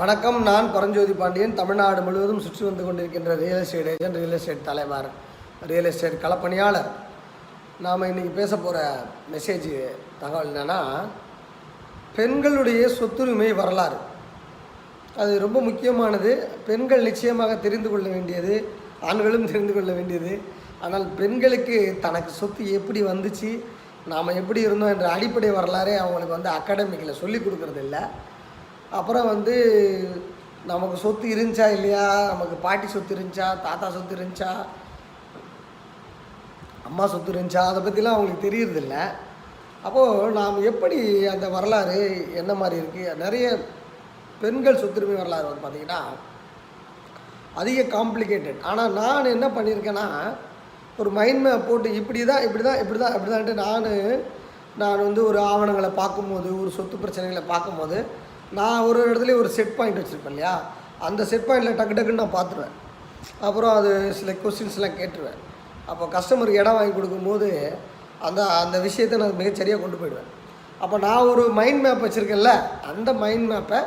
வணக்கம் நான் பரஞ்சோதி பாண்டியன். தமிழ்நாடு முழுவதும் சுற்றி வந்து கொண்டிருக்கின்ற real estate agent real estate தலைவர் ரியல் எஸ்டேட் களப்பணியாளர். நாம் இன்றைக்கி பேச போகிற மெசேஜ் தகவல் என்னென்னா பெண்களுடைய சொத்துரிமை வரலாறு. அது ரொம்ப முக்கியமானது. பெண்கள் நிச்சயமாக தெரிந்து கொள்ள வேண்டியது ஆண்களும் தெரிந்து கொள்ள வேண்டியது. ஆனால் பெண்களுக்கு தனக்கு சொத்து எப்படி வந்துச்சு நாம் எப்படி இருந்தோம் என்ற அடிப்படை வரலாறே அவங்களுக்கு வந்து அகாடமிக்கில் சொல்லி கொடுக்கறது இல்லை அப்புறம் வந்து நமக்கு சொத்து இருந்துச்சா இல்லையா? நமக்கு பாட்டி சொத்து இருந்துச்சா? தாத்தா சொத்து இருந்துச்சா? அம்மா சொத்து இருந்துச்சா? அதை பற்றிலாம் அவங்களுக்கு தெரியறதில்ல. அப்போது நாம் எப்படி அந்த வரலாறு என்ன மாதிரி இருக்குது நிறைய பெண்கள் சொத்துரிமை வரலாறு வந்து பார்த்திங்கன்னா அதிக காம்ப்ளிகேட்டட் ஆனால் நான் என்ன பண்ணியிருக்கேன்னா ஒரு மைண்ட் மேப் போட்டு இப்படி தான் இப்படி தான் இப்படி தான் இப்படி தான்ட்டு நான் நான் வந்து ஒரு ஆவணங்களை பார்க்கும்போது ஒரு சொத்து பிரச்சனைகளை பார்க்கும்போது நான் ஒரு இடத்துல ஒரு செட் பாயிண்ட் வச்சுருப்பேன் இல்லையா? அந்த செட் பாயிண்டில் டக்கு டக்குன்னு நான் பார்த்துருவேன் அப்புறம் அது சில கொஸ்டின்ஸ்லாம் கேட்டுருவேன். அப்போ கஸ்டமருக்கு இடம் வாங்கி கொடுக்கும்போது அந்த அந்த விஷயத்தை நான் மிகச்சரியாக கொண்டு போயிடுவேன். அப்போ நான் ஒரு மைண்ட் மேப் வச்சுருக்கேன்ல அந்த மைண்ட் மேப்பை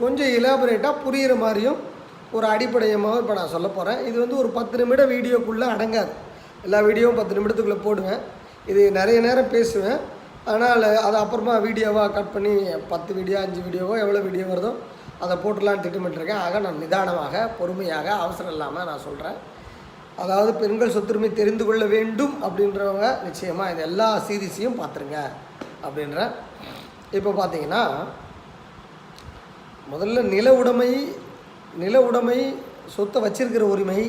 கொஞ்சம் இலாபரேட்டாக புரிகிற மாதிரியும் ஒரு அடிப்படையமாக இப்போ நான் சொல்ல போகிறேன் இது வந்து ஒரு பத்து நிமிட வீடியோக்குள்ளே அடங்காது. எல்லா வீடியோவும் பத்து நிமிடத்துக்குள்ளே போடுவேன். இது நிறைய நேரம் பேசுவேன். அதனால் அதை அப்புறமா வீடியோவாக கட் பண்ணி பத்து வீடியோ அஞ்சு வீடியோவோ எவ்வளோ வீடியோ வருதோ அதை போட்டுடலான்னு திட்டமிட்டுருக்கேன் ஆக நான் நிதானமாக பொறுமையாக அவசரம் இல்லாமல் நான் சொல்கிறேன் அதாவது பெண்கள் சொத்துரிமை தெரிந்து கொள்ள வேண்டும் அப்படின்றவங்க நிச்சயமாக இது எல்லா சீரீஸையும் பார்த்துருங்க அப்படின்ற இப்போ பார்த்தீங்கன்னா முதல்ல நில உடைமை நில உடைமை சொத்தை வச்சிருக்கிற உரிமை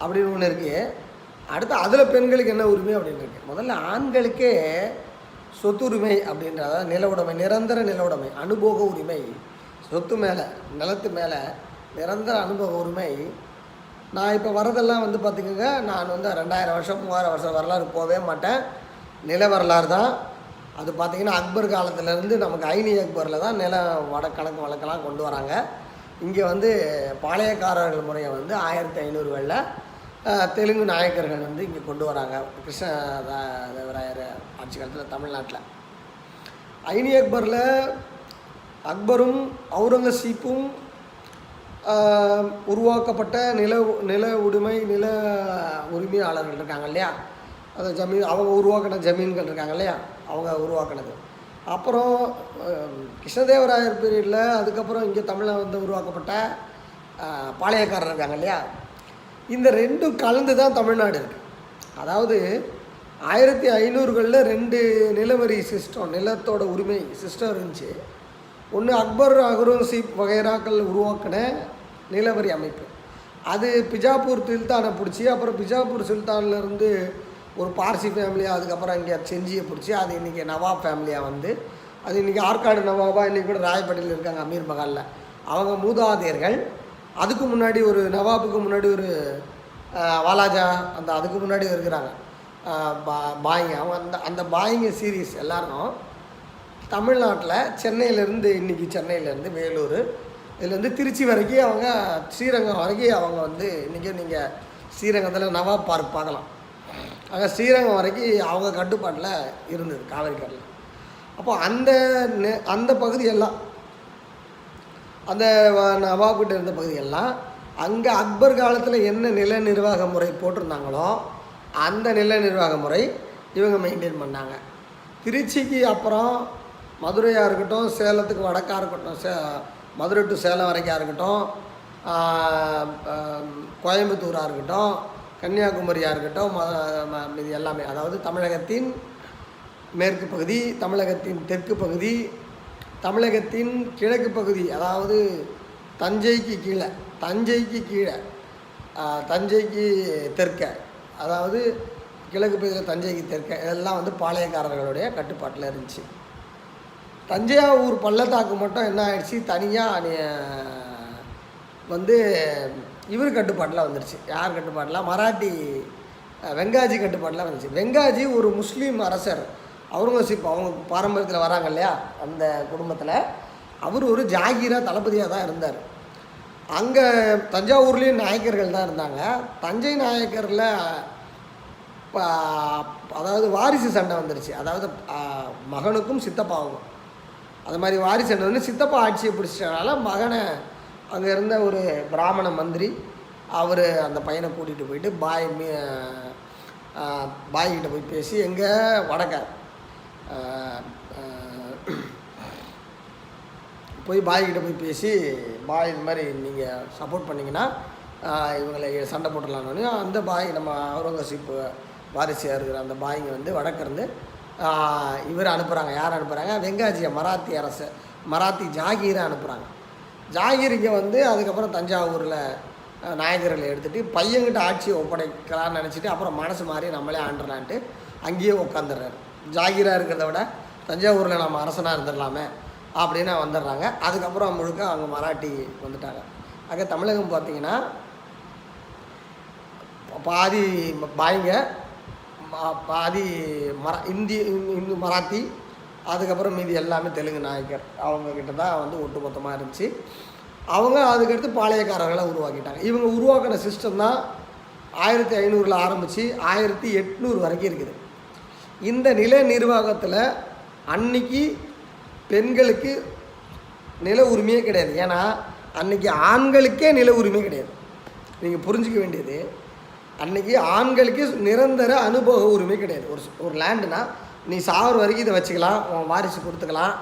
அப்படின்னு ஒன்று இருக்குது அடுத்து அதில் பெண்களுக்கு என்ன உரிமை அப்படின்னு இருக்கு. முதல்ல ஆண்களுக்கே சொத்துரிமை அப்படின்ற அதாவது நில உடைமை நிரந்தர நில உடைமை அனுபவ உரிமை. சொத்து மேலே நிலத்து மேலே நிரந்தர அனுபவ உரிமை. நான் இப்போ வரதெல்லாம் வந்து பார்த்துக்கோங்க நான் வந்து ரெண்டாயிரம் வருஷம் மூவாயிரம் வருஷம் வரலாறு போகவே மாட்டேன். நில வரலாறு தான். அது பார்த்திங்கன்னா அக்பர் காலத்துலேருந்து நமக்கு ஐனி அக்பரில் தான் நில வட கணக்கு வழக்கெல்லாம் கொண்டு வராங்க. இங்கே வந்து பாளையக்காரர்கள் முறையை வந்து ஆயிரத்தி ஐநூறுகளில் தெலுங்கு நாயக்கர்கள் வந்து இங்கே கொண்டு வராங்க. கிருஷ்ண தேவராயர் ஆட்சி காலத்தில் தமிழ்நாட்டில். ஐனி அக்பரில் அக்பரும் அவுரங்கசீப்பும் உருவாக்கப்பட்ட நில நில உடைமை நில உரிமையாளர்கள் இருக்காங்க இல்லையா? அது ஜமீன் அவங்க உருவாக்கின ஜமீன்கள் இருக்காங்க இல்லையா? அவங்க உருவாக்கினது. அப்புறம் கிருஷ்ணதேவராயர் பீரியடில் அதுக்கப்புறம் இங்கே தமிழில் வந்து உருவாக்கப்பட்ட பாளையக்காரர் இருக்காங்க இல்லையா? இந்த ரெண்டும் கலந்து தான் தமிழ்நாடு இருக்குது அதாவது ஆயிரத்தி ஐநூறுகளில் ரெண்டு நிலவரி சிஸ்டம் நிலத்தோட உரிமை சிஸ்டம் இருந்துச்சு. ஒன்று அக்பர் அகுரங்கசீப் வகைராக்கள் உருவாக்கின நிலவரி அமைப்பு. அது பிஜாப்பூர் சுல்தானை பிடிச்சி அப்புறம் பிஜாப்பூர் சுல்தான்லேருந்து ஒரு பார்சி ஃபேமிலியாக அதுக்கப்புறம் இங்கே செஞ்சியை பிடிச்சி அது இன்றைக்கி நவாப் ஃபேமிலியாக வந்து அது இன்றைக்கி ஆற்காடு நவாபா இன்றைக்கி கூட ராயப்பேட்டையில் இருக்காங்க அமீர் மகாலில் அவங்க மூதாதையர்கள் அதுக்கு முன்னாடி ஒரு நவாபுக்கு முன்னாடி ஒரு வாலாஜா அந்த அதுக்கு முன்னாடி இருக்கிறாங்க. பா பாயிங்க. அவங்க அந்த அந்த பாயிங்க சீரீஸ் எல்லாரும் தமிழ்நாட்டில் சென்னையிலேருந்து இன்றைக்கி சென்னையிலேருந்து வேலூர் இதுலேருந்து திருச்சி வரைக்கும் அவங்க ஸ்ரீரங்கம் வரைக்கும் அவங்க வந்து இன்றைக்கும் நீங்கள் ஸ்ரீரங்கத்தில் நவாப் பார்க் பார்க்கலாம். அங்கே ஸ்ரீரங்கம் வரைக்கும் அவங்க கட்டுப்பாட்டில் இருந்தது காவேரி கடலில் அப்போ அந்த நெ- அந்த பகுதியெல்லாம் அந்த வ- நவாப்கிட்ட இருந்த பகுதியெல்லாம் அங்கே அக்பர் காலத்தில் என்ன நில நிர்வாக முறை போட்டிருந்தாங்களோ அந்த நில நிர்வாக முறை இவங்க மெயின்டைன் பண்ணாங்க. திருச்சிக்கு அப்புறம் மதுரையாக இருக்கட்டும் சேலத்துக்கு வடக்காக இருக்கட்டும் சே மதுரை டு சேலம் வரைக்கும் இருக்கட்டும் கோயம்புத்தூராக இருக்கட்டும் கன்னியாகுமரியாக இருக்கட்டும் ம- இது எல்லாமே அதாவது தமிழகத்தின் மேற்கு பகுதி தமிழகத்தின் தெற்கு பகுதி தமிழகத்தின் கிழக்கு பகுதி அதாவது தஞ்சைக்கு கீழே தஞ்சைக்கு கீழே தஞ்சைக்கு தெற்க அதாவது கிழக்கு பகுதியில் தஞ்சைக்கு தெற்க இதெல்லாம் வந்து பாளையக்காரர்களுடைய கட்டுப்பாட்டில் இருந்துச்சு. தஞ்சாவூர் பள்ளத்தாக்கு மட்டும் என்ன ஆயிடுச்சு? தனியாக வந்து இவர் கட்டுப்பாட்டில் வந்துருச்சு. யார் கட்டுப்பாட்டில்? மராட்டி வெங்காஜி கட்டுப்பாட்டில் வந்துச்சு. வெங்காஜி ஒரு முஸ்லீம் அரசர் அவுரங்கசீப் அவங்க பாரம்பரியத்தில் வராங்க இல்லையா? அந்த குடும்பத்தில். அவர் ஒரு ஜாகீராக தளபதியாக தான் இருந்தார். அங்கே தஞ்சாவூர்லேயும் நாயக்கர்கள் தான் இருந்தாங்க. தஞ்சை நாயக்கரில் அதாவது வாரிசு சண்டை வந்துருச்சு. அதாவது மகனுக்கும் சித்தப்பாவுக்கும். அது மாதிரி வாரிசு வந்து சித்தப்பா ஆட்சியை பிடிச்சதுனால மகனை அங்கே இருந்த ஒரு பிராமண மந்திரி அவர் அந்த பையனை கூட்டிகிட்டு போயிட்டு பாய் பாய்கிட்ட போய் பேசி எங்கே வடக்கார் போய் பாய்கிட்ட போய் பேசி பாய் இந்த மாதிரி நீங்கள் சப்போர்ட் பண்ணிங்கன்னா இவங்களை சண்டை போட்டுடலான்னு. அந்த பாய் நம்ம அவுரங்கசீப் வாரிசியாக இருக்கிற அந்த பாய்ங்க வந்து வடக்கிருந்து இவர் அனுப்புகிறாங்க யார் அனுப்புகிறாங்க வெங்காஜியை மராத்தி அரசு மராத்தி ஜாகீரை அனுப்புகிறாங்க ஜாகீர் இங்கே வந்து அதுக்கப்புறம் தஞ்சாவூரில் நாயகர்களை எடுத்துகிட்டு பையன்கிட்ட ஆட்சியை ஒப்படைக்கலான்னு நினச்சிட்டு அப்புறம் மனசு மாதிரி நம்மளே ஆண்டுறான்ட்டு அங்கேயே உட்காந்துடுறாரு ஜாகிராக இருக்கிறத விட தஞ்சாவூரில் நம்ம அரசனாக இருந்துடலாமே அப்படின்னு வந்துடுறாங்க. அதுக்கப்புறம் முழுக்க அவங்க மராட்டி வந்துட்டாங்க. அங்கே தமிழகம் பார்த்தீங்கன்னா பாதி பாய்ங்க பாதி மர இந்தி இந்து மராத்தி அதுக்கப்புறம் மீதி எல்லாமே தெலுங்கு நாயக்கர். அவங்கக்கிட்ட தான் வந்து ஒட்டுமொத்தமாக இருந்துச்சு. அவங்க அதுக்கடுத்து பாளையக்காரர்களை உருவாக்கிட்டாங்க. இவங்க உருவாக்கின சிஸ்டம் தான் ஆயிரத்தி ஐநூறில் ஆரம்பித்து ஆயிரத்தி எட்நூறு வரைக்கும் இருக்குது. இந்த நில நிர்வாகத்தில் அன்னைக்கு பெண்களுக்கு நில உரிமையே கிடையாது. ஏன்னா அன்னைக்கு ஆண்களுக்கே நில உரிமை கிடையாது. நீங்கள் புரிஞ்சுக்க வேண்டியது அன்னைக்கு ஆண்களுக்கு நிரந்தர அனுபவ உரிமை கிடையாது. ஒரு ஒரு லேண்டுனா நீ சாவர வரைக்கும் இதை வச்சுக்கலாம் உன் வாரிசு கொடுத்துக்கலாம்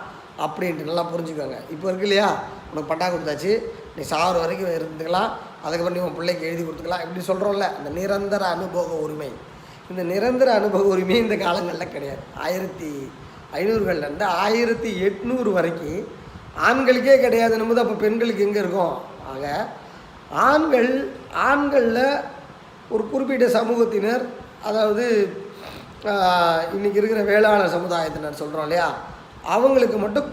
அப்படின்ட்டு நல்லா புரிஞ்சுக்கோங்க. இப்போ இருக்கு இல்லையா? உனக்கு பட்டா கொடுத்தாச்சு நீ சாவர வரைக்கும் இருந்துக்கலாம் அதுக்கப்புறம் நீ உன் பிள்ளைக்கு எழுதி கொடுத்துக்கலாம் இப்படி சொல்கிறோம்ல அந்த நிரந்தர அனுபவ உரிமை. இந்த நிரந்தர அனுபவ உரிமை இந்த காலங்களில் கிடையாது. ஆயிரத்தி ஐநூறுகள்லேருந்து ஆயிரத்தி எட்நூறு வரைக்கும் ஆண்களுக்கே கிடையாது போது அப்போ பெண்களுக்கு எங்கே இருக்கும்? ஆக ஆண்கள் ஆண்களில் ஒரு குறிப்பிட்ட சமூகத்தினர் அதாவது இன்றைக்கி இருக்கிற வேளாளர் சமுதாயத்தினர் சொல்கிறோம் இல்லையா? அவங்களுக்கு மட்டும்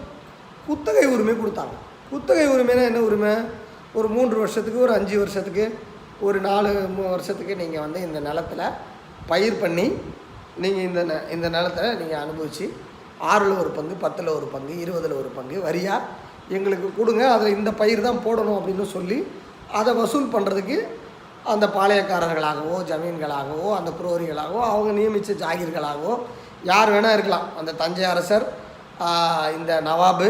குத்தகை உரிமை கொடுத்தாங்க. குத்தகை உரிமைனா என்ன உரிமை? ஒரு மூன்று வருஷத்துக்கு ஒரு அஞ்சு வருஷத்துக்கு ஒரு நாலு வருஷத்துக்கு நீங்கள் வந்து இந்த நிலத்துல பயிர் பண்ணி நீங்கள் இந்த ந- இந்த நிலத்தை நீங்கள் அனுபவித்து ஆறில் ஒரு பங்கு பத்தில் ஒரு பங்கு இருபதில் ஒரு பங்கு வரியாக எங்களுக்கு கொடுங்க. அதில் இந்த பயிர் தான் போடணும் அப்படின்னு சொல்லி அதை வசூல் பண்ணுறதுக்கு அந்த பாளையக்காரர்களாகவோ ஜமீன்களாகவோ அந்த குரோரிகளாகவோ அவங்க நியமித்த ஜாகிர்களாகவோ யார் வேணால் இருக்கலாம். அந்த தஞ்சை அரசர் இந்த நவாபு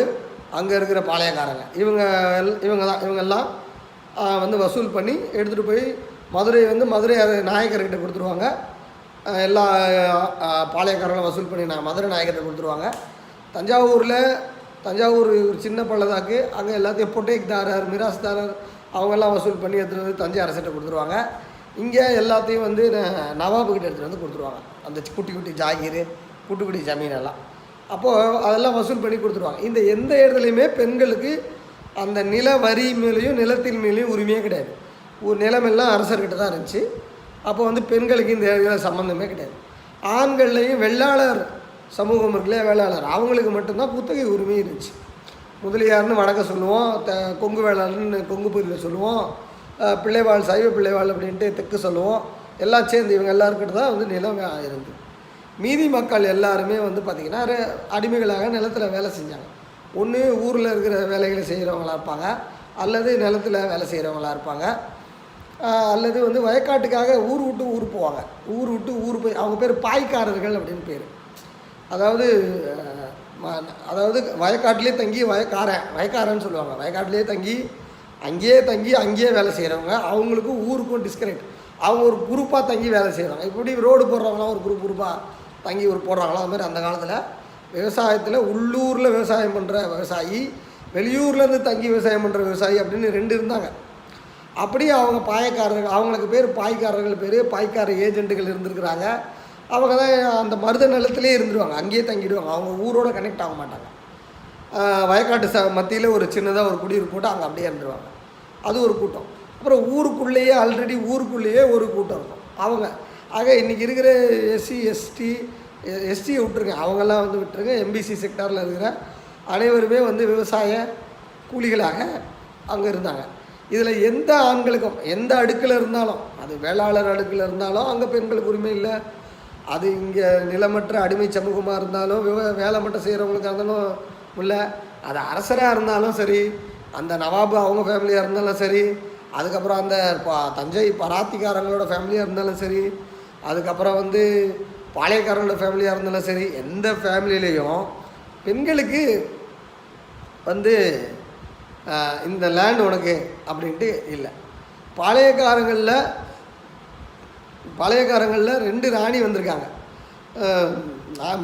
அங்கே இருக்கிற பாளையக்காரங்க. இவங்க எல்- இவங்க தான் இவங்கெல்லாம் வந்து வசூல் பண்ணி எடுத்துகிட்டு போய் மதுரை வந்து மதுரை நாயக்கர்கிட்ட கொடுத்துருவாங்க. எல்லா பாளையக்காரர்களும் வசூல் பண்ணி நான் மதுரை நாயகத்தை கொடுத்துருவாங்க. தஞ்சாவூரில் தஞ்சாவூர் ஒரு சின்ன பள்ளதாக்கு அங்கே எல்லாத்தையும் பொட்டேக்தாரர் மிராஸ்தாரர் அவங்கெல்லாம் வசூல் பண்ணி எடுத்துகிட்டு வந்து தஞ்சை அரசிட்ட கொடுத்துருவாங்க. இங்கே எல்லாத்தையும் வந்து நவாபுக்கிட்ட எடுத்துகிட்டு வந்து கொடுத்துருவாங்க. அந்த குட்டி குட்டி ஜாகீர் குட்டி குட்டி ஜமீன் எல்லாம். அப்போது அதெல்லாம் வசூல் பண்ணி கொடுத்துருவாங்க. இந்த எந்த இடத்துலையுமே பெண்களுக்கு அந்த நில வரி மேலேயும் நிலத்தின் மேலேயும் உரிமையே கிடையாது. ஒரு நிலமெல்லாம் அரசர்கிட்ட தான் இருந்துச்சு. அப்போ வந்து பெண்களுக்கு இந்த இதில் சம்மந்தமே கிடையாது. ஆண்கள்லையும் வெள்ளாளர் சமூகம் இருக்குல்லையா வேளாளர். அவங்களுக்கு மட்டும்தான் குத்தகை உரிமை இருந்துச்சு. முதலியார்னு வணக்க சொல்லுவோம் த கொங்கு வேளாளர்னு கொங்கு பகுதியில் சொல்லுவோம் பிள்ளைவாள் சைவ பிள்ளைவாள் அப்படின்ட்டு தெற்கு சொல்லுவோம். எல்லாம் சேர்ந்து இவங்க எல்லாருக்கிட்ட தான் வந்து நிலம் இருந்து மீதி மக்கள் எல்லாருமே வந்து பார்த்திங்கன்னா அடிமைகளாக நிலத்தில் வேலை செஞ்சாங்க. ஒன்று ஊரில் இருக்கிற வேலைகளை செய்கிறவங்களா இருப்பாங்க அல்லது நிலத்தில் வேலை செய்கிறவங்களா இருப்பாங்க. அல்லது வந்து வயக்காட்டுக்காக ஊர் விட்டு ஊர் போவாங்க. ஊர் விட்டு ஊர் போய் அவங்க பேர் பாய்க்காரர்கள் அப்படின்னு பேர். அதாவது அதாவது வயக்காட்டிலே தங்கி வயக்காரன் வயக்காரன்னு சொல்லுவாங்க. வயக்காட்டிலே தங்கி அங்கேயே தங்கி அங்கேயே வேலை செய்கிறவங்க அவங்களுக்கும் ஊருக்கும் டிஸ்கனெக்ட் அவங்க ஒரு குரூப்பாக தங்கி வேலை செய்கிறாங்க இப்படி ரோடு போடுறவங்களாம் ஒரு குரூப் குரூப்பாக தங்கி ஒரு போடுறாங்களோ? அது மாதிரி அந்த காலத்தில் விவசாயத்தில் உள்ளூரில் விவசாயம் பண்ணுற விவசாயி வெளியூர்லேருந்து தங்கி விவசாயம் பண்ணுற விவசாயி அப்படின்னு ரெண்டு இருந்தாங்க. அப்படியே அவங்க பாயக்காரர்கள் அவங்களுக்கு பேர் பாய்க்காரர்கள் பேர் பாய்க்கார ஏஜென்ட்டுகள் இருந்திருக்கிறாங்க. அவங்க தான் அந்த மருத நிலத்திலே இருந்துருவாங்க அங்கேயே தங்கிடுவாங்க. அவங்க ஊரோட கனெக்ட் ஆக மாட்டாங்க. வயக்காட்டு ச மத்தியில் ஒரு சின்னதாக ஒரு குடியிருப்பு போட்டு அங்கே அப்படியே இருந்துருவாங்க. அது ஒரு கூட்டம். அப்புறம் ஊருக்குள்ளேயே ஆல்ரெடி ஊருக்குள்ளேயே ஒரு கூட்டம் இருக்கும். அவங்க ஆக இன்றைக்கி இருக்கிற எஸ்சி எஸ்டி எஸ்டியை விட்டுருங்க. அவங்கெல்லாம் வந்து விட்டுருங்க. எம்பிசி செக்டாரில் இருக்கிற அனைவருமே வந்து விவசாய கூலிகளாக அங்கே இருந்தாங்க. இதில் எந்த ஆண்களுக்கும் எந்த அடுக்கில் இருந்தாலும் அது வேளாளர் அடுக்கில் இருந்தாலும் அங்கே பெண்களுக்கு உரிமை இல்லை. அது இங்கே நிலமற்ற அடிமை சமூகமாக இருந்தாலும் விவ வேலை மட்டும் செய்கிறவங்களுக்கு இருந்தாலும் இல்லை. அது அரசராக இருந்தாலும் சரி அந்த நவாபு அவங்க ஃபேமிலியாக இருந்தாலும் சரி அதுக்கப்புறம் அந்த ப- தஞ்சை பராத்திக்காரங்களோட ஃபேமிலியாக இருந்தாலும் சரி அதுக்கப்புறம் வந்து பாளையக்காரங்களோட ஃபேமிலியாக இருந்தாலும் சரி எந்த ஃபேமிலியிலையும் பெண்களுக்கு வந்து இந்த லேண்ட் உனக்கு அப்படின்ட்டு இல்லை. பழைய காலங்களில் பழைய காலங்களில் ரெண்டு ராணி வந்திருக்காங்க. நான்